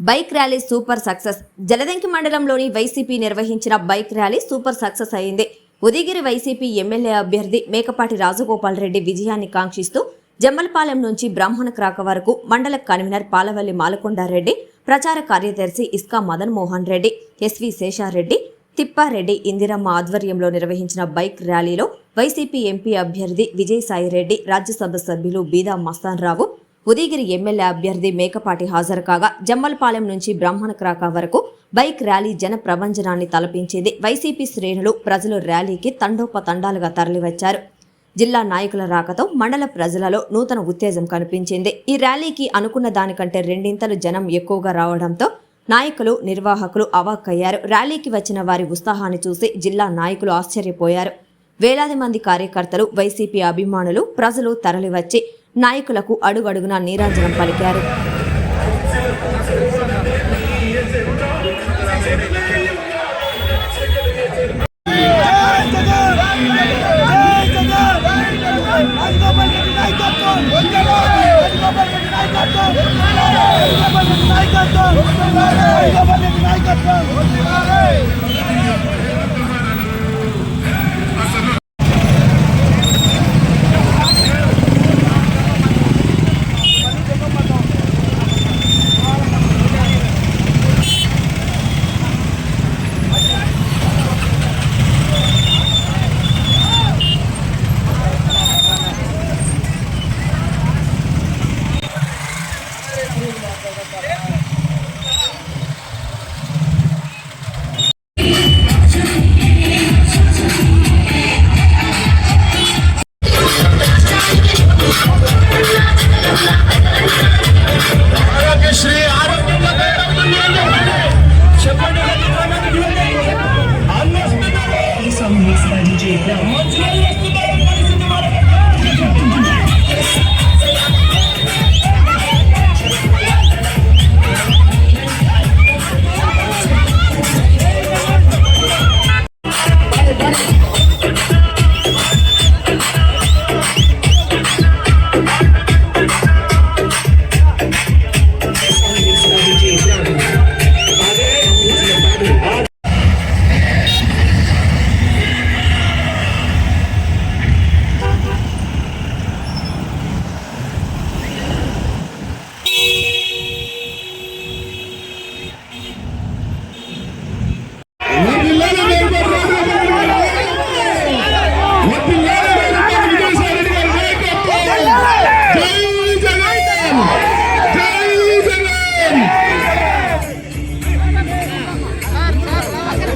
Bike rally super success. Jaladanki మండలంలోని YCP నిర్వహించిన bike rally super success అయింది. Udayagiri YCP MLA అభ్యర్థి మేకపాటి రాజగోపాల్ రెడ్డి విజయాన్ని కాంక్షిస్తూ జమ్మలపాలెం నుంచి బ్రాహ్మణ క్రాక వరకు మండల కన్వీనర్ పాలవల్లి మాలకొండారెడ్డి ప్రచార కార్యదర్శి ఇస్కా మదన్ మోహన్ రెడ్డి ఎస్వి శేషారెడ్డి తిప్పారెడ్డి ఇందిరమ్మ ఆధ్వర్యంలో నిర్వహించిన బైక్ ర్యాలీలో వైసీపీ ఎంపీ అభ్యర్థి విజయసాయిరెడ్డి రాజ్యసభ సభ్యులు బీదా మస్తాన్ రావు ఉదయగిరి ఎమ్మెల్యే అభ్యర్థి మేకపాటి హాజరు కాగా జమ్మలపాలెం నుంచి బ్రాహ్మణక్రాక వరకు బైక్ ర్యాలీ జన ప్రభంజనాన్ని తలపించింది వైసీపీ శ్రేణులు ప్రజలు ర్యాలీకి తండోపతండాలుగా తరలివచ్చారు. జిల్లా నాయకుల రాకతో మండల ప్రజలలో నూతన ఉత్తేజం కనిపించింది. ఈ ర్యాలీకి అనుకున్న దానికంటే రెండింతలు జనం ఎక్కువగా రావడంతో నాయకులు నిర్వాహకులు అవాక్కయ్యారు. ర్యాలీకి వచ్చిన వారి ఉత్సాహాన్ని చూసి జిల్లా నాయకులు ఆశ్చర్యపోయారు. వేలాది మంది కార్యకర్తలు వైసీపీ అభిమానులు ప్రజలు తరలివచ్చి నాయకులకు అడుగడుగునా నీరాజనం పలికారు నాయకత్వం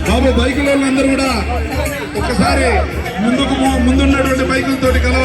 బాబు బైకుల వాళ్ళందరూ కూడా ఒకసారి ముందుకు ముందున్నటువంటి బైకులతోటి కలవ